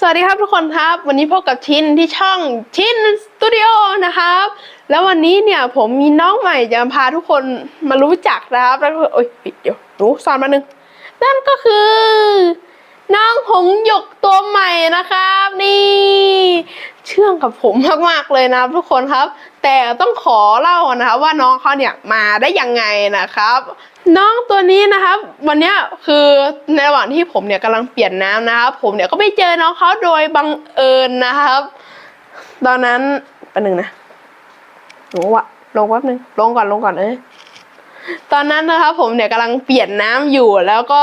สวัสดีครับทุกคนครับ วันนี้พบกับชินที่ช่องชินสตูดิโอนะครับ แล้ววันนี้เนี่ยผมมีน้องใหม่จะพาทุกคนมารู้จักนะครับแล้วก็โอ๊ยปิดเดี๋ยวหนูสอนมาหนึ่งนั่นก็คือ น้องหงหยกตัวใหม่นะครับ นี่ เชื่องกับผมมากๆเลยนะทุกคนครับ แต่ต้องขอเล่านะครับว่าน้องเขาเนี่ยมาได้ยังไงนะครับ น้องตัวนี้นะครับ วันนี้คือในระหว่างที่ผมเนี่ยกำลังเปลี่ยนน้ำนะครับ ผมเนี่ยก็ไปเจอน้องเขาโดยบังเอิญนะครับ ตอนนั้นอันหนึ่งนะหนูวะลงแป๊บนึงลงก่อนลงก่อนเอ้ยตอนนั้นนะครับ ผมเนี่ยกำลังเปลี่ยนน้ำอยู่แล้วก็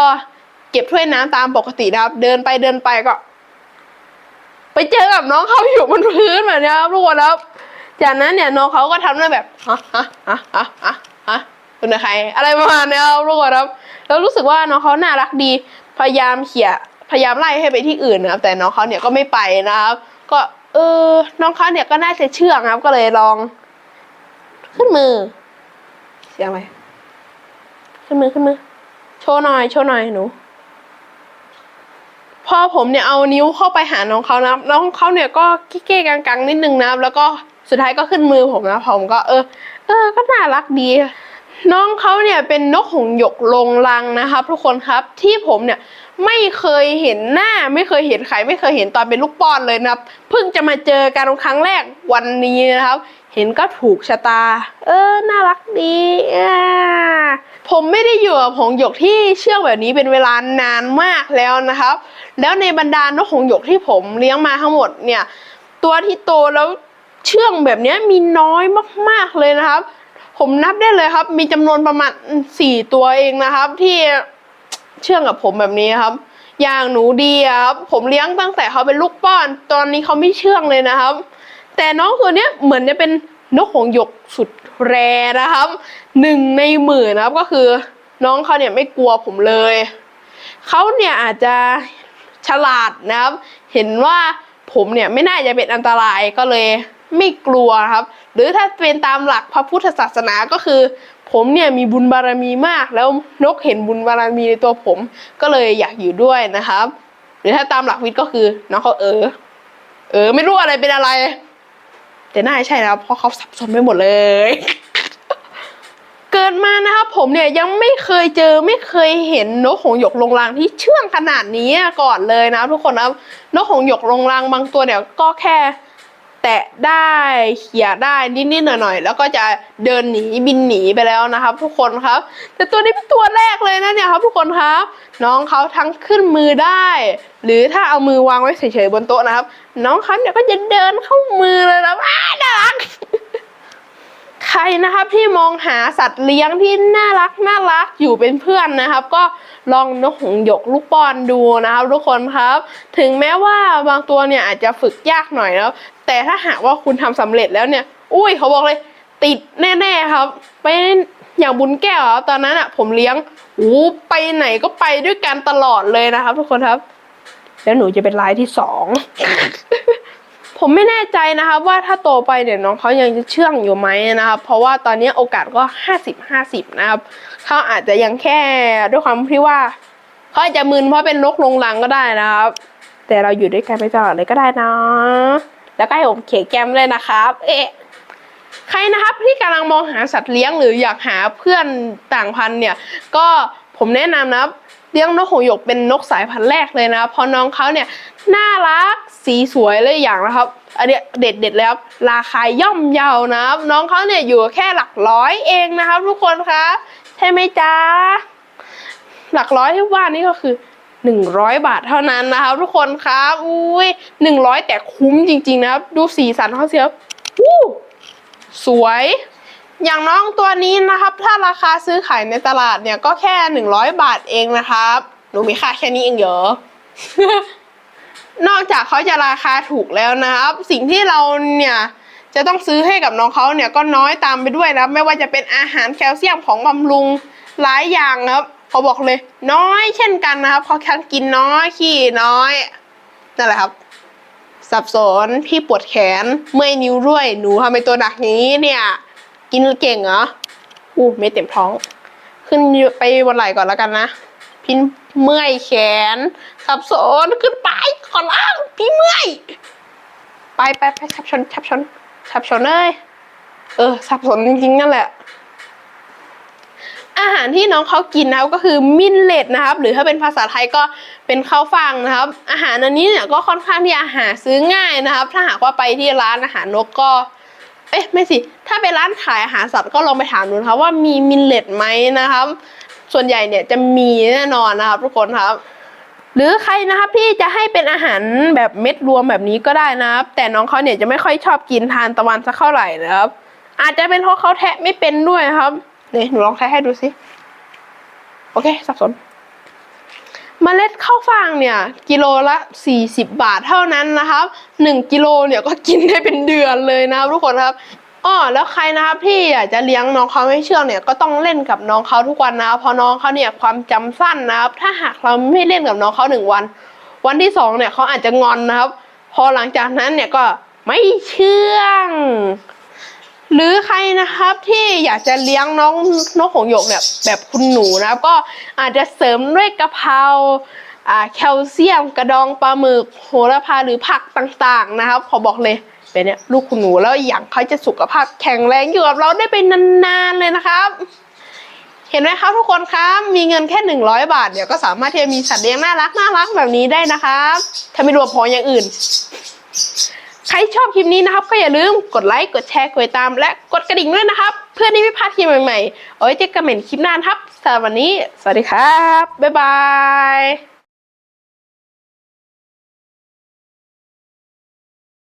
เก็บถ้วยน้ำตามปกตินะครับ เดินไปเดินไปก็ ไปเจอกับน้องเขาอยู่บนพื้นแบบนี้ครับทุกคนครับ จากนั้นเนี่ยน้องเขาก็ทำหน้าแบบฮะฮะฮะฮะฮะฮะคุณใครอะไรประมาณเนี้ครับทุกคนครับ แล้วรู้สึกว่าน้องเขาน่ารักดี พยายามเขี่ยพยายามไล่ให้ไปที่อื่นนะครับ แต่น้องเขาเนี่ยก็ไม่ไปนะครับ ก็เออ น้องเขาเนี่ยก็น่าจะเชื่องครับ ก็เลยลอง ขึ้นมือ เสียงอะไร ขึ้นมือขึ้นมือ โชว์หน่อย โชว์หน่อยหนู พอผมเนี่ยเอานิ้วเข้าไปหาน้องเขานะครับ น้องเขาเนี่ยก็เก้กังๆนิดนึงนะครับ แล้วก็สุดท้ายก็ขึ้นมือผมนะผมก็เออ เออก็น่ารักดี น้องเขาเนี่ยเป็นนกหงหยกลงรังนะครับ ทุกคนครับที่ผมเนี่ยไม่เคยเห็นหน้าไม่เคยเห็นใครไม่เคยเห็นตอนเป็นลูกป้อนเลยนะครับ เพิ่งจะมาเจอกันครั้งแรกวันนี้นะครับ เห็นก็ถูกชะตา เออ น่ารักดีอ่า ผมไม่ได้อยู่กับหงหยกที่เชื่องแบบนี้เป็นเวลานานมากแล้วนะครับ แล้วในบรรดานกหงหยกที่ผมเลี้ยงมาทั้งหมดเนี่ย ตัวที่โตแล้วเชื่องแบบนี้มีน้อยมากๆเลยนะครับ ผมนับได้เลยครับ มีจำนวนประมาณสี่ตัวเองนะครับ ที่เชื่องกับผมแบบนี้ครับ อย่างหนูดีครับผมเลี้ยงตั้งแต่เขาเป็นลูกป้อน ตอนนี้เขาไม่เชื่องเลยนะครับ แต่น้องตัวนี้เหมือนจะเป็นนกหงหยกสุด แรนะครับหนึ่งในหมื่นนะครับก็คือน้องเขาเนี่ยไม่กลัวผมเลยเขาเนี่ยอาจจะฉลาดนะครับ เห็นว่าผมเนี่ยไม่น่าจะเป็นอันตรายก็เลยไม่กลัวครับ หรือถ้าเป็นตามหลักพระพุทธศาสนาก็คือ ผมเนี่ยมีบุญบารมีมาก แล้วนกเห็นบุญบารมีในตัวผม ก็เลยอยากอยู่ด้วยนะครับ หรือถ้าตามหลักวิทย์ก็คือน้องเขาเออ เออไม่รู้อะไรเป็นอะไร แต่น่าใช่นะครับเพราะเขาสับสนไปหมดเลย เกิดมานะครับผมเนี่ยยังไม่เคยเจอไม่เคยเห็นนกหงส์หยกลงรังที่เชื่องขนาดนี้ก่อนเลยนะทุกคนนะนกหงส์หยกลงรังบางตัวเนี่ยก็แค่ แตะได้เขี่ยได้นิดๆหน่อยๆแล้วก็จะเดินหนีบินหนีไปแล้วนะครับ ทุกคนครับ แต่ตัวนี้เป็นตัวแรกเลยนะเนี่ยครับ ทุกคนครับ น้องเขาทั้งขึ้นมือได้ หรือถ้าเอามือวางไว้เฉยๆบนโต๊ะนะครับ น้องเขาเนี่ยก็จะเดินเข้ามือเลยนะอ้าน่ารักใครนะครับที่มองหาสัตว์เลี้ยงที่น่ารักน่ารักอยู่เป็นเพื่อนนะครับ ก็ลองนกหงส์หยกลูกปอนดูนะครับ ทุกคนครับ ถึงแม้ว่าบางตัวเนี่ยอาจจะฝึกยากหน่อยแล้ว แต่ถ้าหากว่าคุณทำสำเร็จแล้วเนี่ย อุ้ยเขาบอกเลย ติดแน่ๆครับ ไปอย่างบุญแก้วครับตอนนั้นอะผมเลี้ยงอู้ไปไหนก็ไปด้วยกันตลอดเลยนะครับ ทุกคนครับ แล้วหนูจะเป็นรายที่สองผมไม่แน่ใจนะครับว่าถ้าโตไปเนี่ยน้องเขายังจะเชื่องอยู่ไหมนะครับ เพราะว่าตอนนี้โอกาสก็ห้าสิบห้าสิบนะครับเขาอาจจะยังแค่ด้วยความที่ว่าเขาอาจจะมึนเพราะเป็นนกลงรังก็ได้นะครับ แต่เราอยู่ด้วยกันไปตลอดเลยก็ได้นะ แล้วก็ให้ผมเขียนแก้มเลยนะครับ เอ๊ะใครนะครับที่กำลังมองหาสัตว์เลี้ยงหรืออยากหาเพื่อนต่างพันธุ์เนี่ย ก็ผมแนะนำนับเลี้ยงนกหงหยกเป็นนกสายพันธุ์แรกเลยนะครับเพราะน้องเขาเนี่ยน่ารักสีสวยเลยอย่างนะครับ อันเนี้เด็ดเด็ดแล้วราคาย่อมเยานะครับ น้องเขาเนี่ยอยู่แค่หลักร้อยเองนะครับ ทุกคนครับใช่ไหมจ๊ะหลักร้อยที่ว่านี่ก็คือ หนึ่งร้อยบาทเท่านั้นนะครับ ทุกคนครับอุ้ยหนึ่งร้อยแต่คุ้มจริงๆนะครับ ดูสีสันเขาเสิครับวู้สวย อย่างน้องตัวนี้นะครับ ถ้าราคาซื้อขายในตลาดเนี่ยก็แค่หนึ่งร้อยบาทเองนะครับหนูมีค่าแค่นี้เองเหรอนอกจากเขาจะราคาถูกแล้วนะครับ สิ่งที่เราเนี่ยจะต้องซื้อให้กับน้องเขาเนี่ยก็น้อยตามไปด้วยนะไม่ว่าจะเป็นอาหารแคลเซียมของบำรุงหลายอย่างนะครับ เขาบอกเลย น้อยเช่นกันนะครับเขาทั้งกินน้อยขี้น้อยนั่นแหละครับ สับสนพี่ปวดแขนเมื่อยนิ้วด้วยหนูทำไมตัวหนักอย่างนี้เนี่ย กินเก่งเหรออู้ไม่เต็มท้อง ขึ้นไปบนไหล่ก่อนแล้วกันนะพินเมื่อยแขน สับสนขึ้นไปขอล่างพี่เมื่อย ไปไปไปสับชนสับชนสับชนเลยเออ สับสนจริงๆนั่นแหละ อาหารที่น้องเขากินนะครับก็คือมินเลตนะครับ หรือถ้าเป็นภาษาไทยก็เป็นข้าวฟ่างนะครับ อาหารอันนี้เนี่ยก็ค่อนข้างที่จะหาซื้อง่ายนะครับ ถ้าหากว่าไปที่ร้านอาหารนกก็เอ๊ะไม่สิ ถ้าเป็นร้านขายอาหารสัตว์ก็ลองไปถามดูนะครับว่ามีมินเลตไหมนะครับ ส่วนใหญ่เนี่ยจะมีแน่นอนนะครับ ทุกคนครับ หรือใครนะครับที่จะให้เป็นอาหารแบบเม็ดรวมแบบนี้ก็ได้นะครับ แต่น้องเขาเนี่ยจะไม่ค่อยชอบกินทานตะวันสักเท่าไหร่นะครับ อาจจะเป็นเพราะเขาแทะไม่เป็นด้วยครับ เนี่ยหนูลองแทะให้ดูสิ โอเค สับสนเมล็ดข้าวฟ่างเนี่ย กิโลละ 40 บาทเท่านั้นนะครับ 1 กิโลเนี่ยก็กินได้เป็นเดือนเลยนะครับทุกคนครับอ้อแล้วใครนะครับที่อยากจะเลี้ยงน้องเขาให้เชื่องเนี่ยก็ต้องเล่นกับน้องเขาทุกวันนะเพราะน้องเขาเนี่ยความจำสั้นนะครับ ถ้าหากเราไม่เล่นกับน้องเขาหนึ่งวัน วันที่สองเนี่ยเขาอาจจะงอนนะครับ พอหลังจากนั้นเนี่ยก็ไม่เชื่อง หรือใครนะครับที่อยากจะเลี้ยงน้องนกหงส์หยกเนี่ยแบบคุณหนูนะครับ ก็อาจจะเสริมด้วยกะเพราอ่าแคลเซียมกระดองปลาหมึกโหระพาหรือผักต่างๆนะครับ ขอบอกเลยเป็นเนี่ยลูกคุณหนูแล้วอย่างเขาจะสุขภาพแข็งแรงอยู่กับเราได้เป็นนานๆเลยนะครับ เห็นไหมครับทุกคนครับมีเงินแค่ 100 บาทเดี๋ยวก็สามารถที่จะมีสัตว์เลี้ยงน่ารักน่ารักแบบนี้ได้นะครับ ถ้าไม่รวมพออย่างอื่น ใครชอบคลิปนี้นะครับ ก็อย่าลืมกดไลค์ กดแชร์ กดติดตาม และกดกระดิ่งด้วยนะครับ เพื่อที่ไม่พลาดคลิปใหม่ๆ เอาไว้เจอกันใหม่ในคลิปหน้านะครับสำหรับวันนี้ สวัสดีครับ บ๊ายบาย